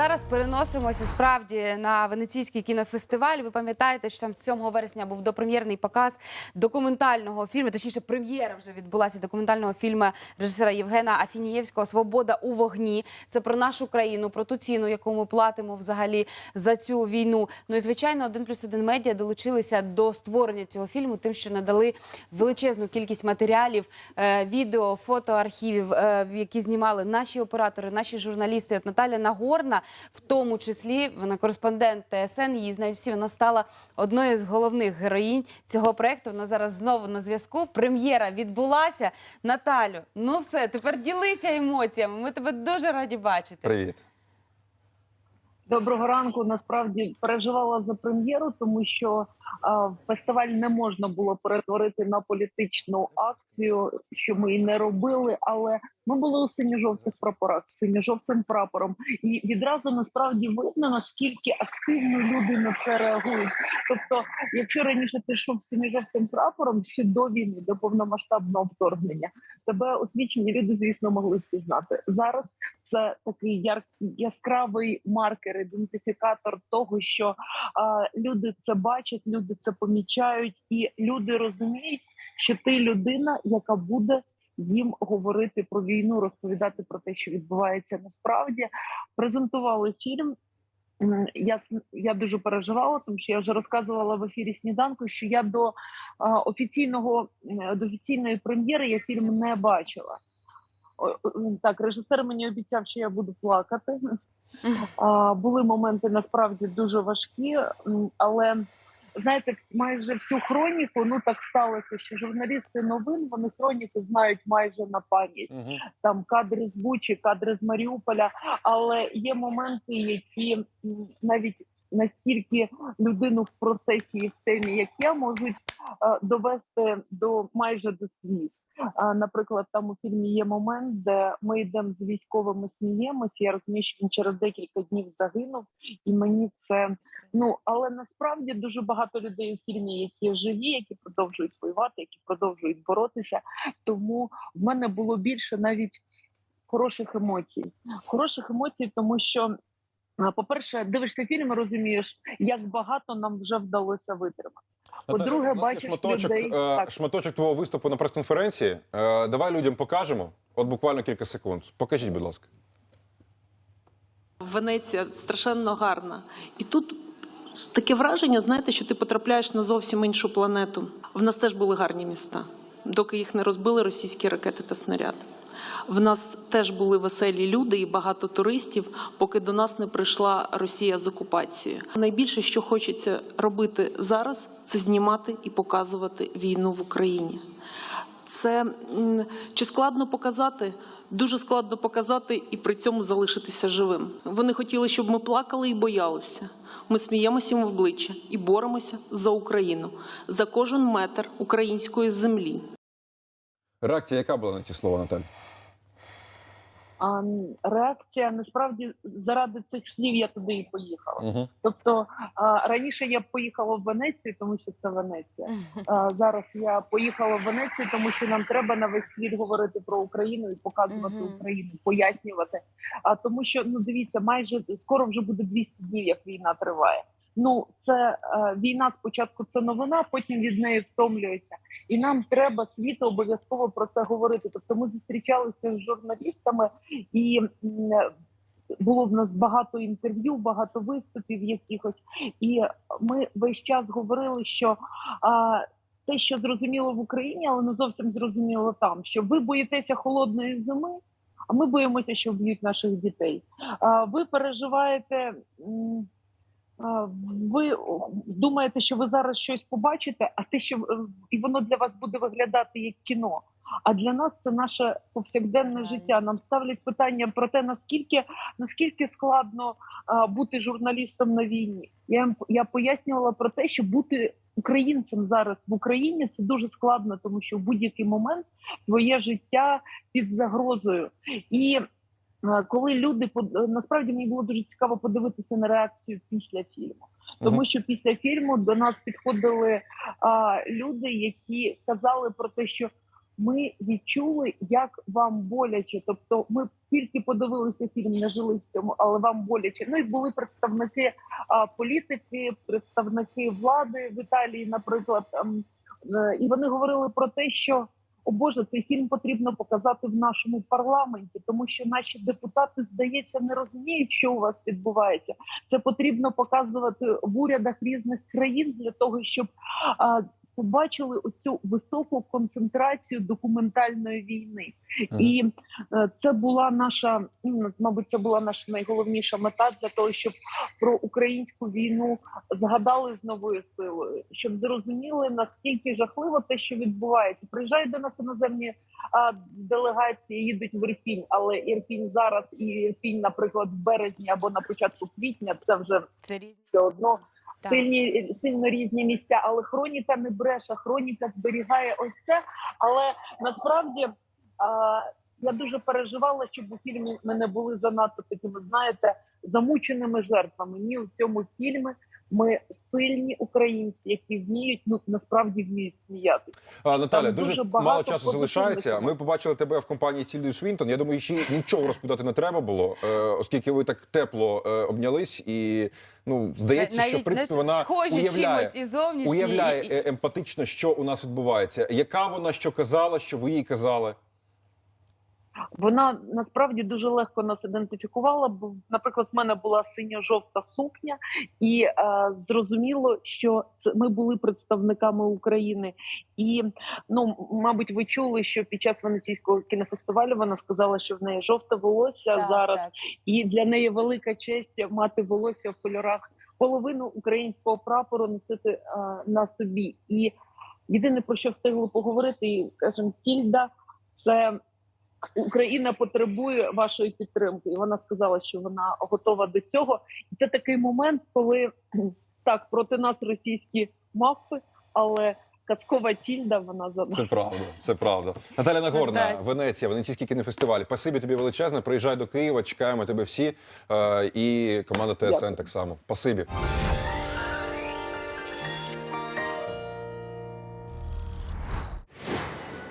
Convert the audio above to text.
Зараз переносимося справді на венеційський кінофестиваль. Ви пам'ятаєте, що там 7 вересня був допрем'єрний показ документального фільму, точніше, прем'єра вже відбулася документального фільму режисера Євгена Афінієвського Свобода у вогні. Це про нашу країну, про ту ціну, яку ми платимо взагалі за цю війну. Ну і звичайно, один плюс один медіа долучилися до створення цього фільму, тим, що надали величезну кількість матеріалів, е, відео, фото архівів, е, які знімали наші оператори, наші журналісти. От Наталя Нагорна, в тому числі вона кореспондент ТСН. Її знають всі. Вона стала одною з головних героїнь цього проекту. Вона зараз знову на зв'язку. Прем'єра відбулася. Наталю, ну все, тепер ділися емоціями. Ми тебе дуже раді бачити. Привіт. Доброго ранку. Насправді переживала за прем'єру, тому що а, фестиваль не можна було перетворити на політичну акцію, що ми і не робили. Але ми були у синьо-жовтих прапорах, синьо-жовтим прапором, і відразу насправді видно наскільки активно люди на це реагують. Тобто, якщо раніше ти йшов синьо-жовтим прапором ще до війни, до повномасштабного вторгнення, тебе освічені люди, звісно, могли впізнати зараз. Це такий яр... яскравий маркер, ідентифікатор того, що а, люди це бачать, люди це помічають, і люди розуміють, що ти людина, яка буде їм говорити про війну, розповідати про те, що відбувається насправді. Презентували фільм. Я я дуже переживала, тому що я вже розказувала в ефірі сніданку, що я до офіційного до офіційної прем'єри я фільм не бачила. Так, режисер мені обіцяв, що я буду плакати. Були моменти насправді дуже важкі, але знаєте, майже всю хроніку, ну так сталося, що журналісти новин вони хроніку знають майже на пам'ять. Угу. Там кадри з Бучі, кадри з Маріуполя, але є моменти, які навіть настільки людину в процесі і в темі, як я, можуть е, довести до майже до сліз. А, Наприклад, там у фільмі є момент, де ми йдемо з військовими, сміємося. Я розумію, що він через декілька днів загинув, і мені це ну але насправді дуже багато людей у фільмі, які живі, які продовжують воювати, які продовжують боротися. Тому в мене було більше навіть хороших емоцій. Хороших емоцій, тому що. А, По-перше, дивишся фільм, і розумієш, як багато нам вже вдалося витримати. По-друге, бачиш шматочок, людей, е, так. шматочок твого виступу на прес-конференції. Е, давай людям покажемо. От буквально кілька секунд. Покажіть, будь ласка. Венеція страшенно гарна. І тут таке враження, знаєте, що ти потрапляєш на зовсім іншу планету. В нас теж були гарні міста, доки їх не розбили російські ракети та снаряди. В нас теж були веселі люди і багато туристів, поки до нас не прийшла Росія з окупацією. Найбільше, що хочеться робити зараз, це знімати і показувати війну в Україні. Це чи складно показати? Дуже складно показати і при цьому залишитися живим. Вони хотіли, щоб ми плакали і боялися. Ми сміємося їм в обличчя і боремося за Україну, за кожен метр української землі. Реакція, яка була на ці слова, Наталь? А реакція насправді заради цих слів я туди і поїхала. Угу. Тобто а, раніше я поїхала в Венецію, тому що це Венеція. А, зараз я поїхала в Венецію, тому що нам треба на весь світ говорити про Україну і показувати Мгм. Україну, пояснювати. А тому, що ну дивіться, майже скоро вже буде 200 днів, як війна триває. Ну, це е, війна спочатку це новина, потім від неї втомлюється, і нам треба світу обов'язково про це говорити. Тобто, ми зустрічалися з журналістами, і було в нас багато інтерв'ю, багато виступів якихось, і ми весь час говорили, що а, те, що зрозуміло в Україні, але не зовсім зрозуміло там, що ви боїтеся холодної зими. А ми боїмося, що вб'ють наших дітей. Ви переживаєте. Ви думаєте, що ви зараз щось побачите, а те, що е, і воно для вас буде виглядати як кіно. А для нас це наше повсякденне життя. Нам ставлять питання про те, наскільки наскільки складно а, бути журналістом на війні. Я я пояснювала про те, що бути українцем зараз в Україні це дуже складно, тому що в будь-який момент твоє життя під загрозою і коли люди е, насправді мені було дуже цікаво подивитися на реакцію після фільму. Тому що після фільму до нас підходили а, люди, які казали про те, що ми відчули, як вам боляче. Тобто, ми тільки подивилися фільм, не жили в цьому, але вам боляче. Ну і були представники а, політики, представники влади в Італії, наприклад. ем, е, І вони говорили про те, що о Боже, цей фільм потрібно показати в нашому парламенті, тому що наші депутати, здається, не розуміють, що у вас відбувається. Це потрібно показувати в урядах різних країн для того, щоб побачили оцю високу концентрацію документальної війни. Мгм. І е, це була наша, ну, мабуть, це була наша найголовніша мета для того, щоб про українську війну згадали з новою силою, щоб зрозуміли наскільки жахливо те, що відбувається. Приїжджають до нас іноземні делегації, їдуть в Ірпінь, але Ірпінь зараз і Ірпінь, наприклад, в березні або на початку квітня, це вже Це все одно. Сильні сильно різні місця. Але хроніка не бреше, хроніка зберігає ось це. Але насправді я дуже переживала, щоб у фільмі ми не були занадто такими, знаєте, замученими жертвами. Ні, у цьому фільмі ми сильні українці, які вміють ну насправді вміють сміятися. А, Наталя, дуже, дуже мало багато часу залишається. Ми побачили тебе в компанії Сільвію Свінтон. Я думаю, ще нічого розповідати не треба було, е, оскільки ви так тепло е, обнялись, і ну здається, що в принципі вона схожі уявляє, чимось і зовнішні, уявляє е, емпатично, що у нас відбувається. Яка вона що казала, що ви їй казали? Вона насправді дуже легко нас ідентифікувала. Бо, наприклад, в мене була синьо-жовта сукня, і е, зрозуміло, що це ми були представниками України. І ну, мабуть, ви чули, що під час венеційського кінофестивалю вона сказала, що в неї жовте волосся Так, зараз, так. і для неї велика честь мати волосся в кольорах половину українського прапору носити е, на собі. І єдине про що встигли поговорити, і кажемо, Тільда, це Україна потребує вашої підтримки, і вона сказала, що вона готова до цього. І це такий момент, коли так проти нас російські мавпи, але казкова тільда вона за нас. Це правда, це правда. Наталя Нагорна. Венеція, Венеційський кінофестиваль. Спасибі тобі величезне. Приїжджай до Києва, чекаємо тебе всі. Е, і команда ТСН Дякую. так само. Спасибі.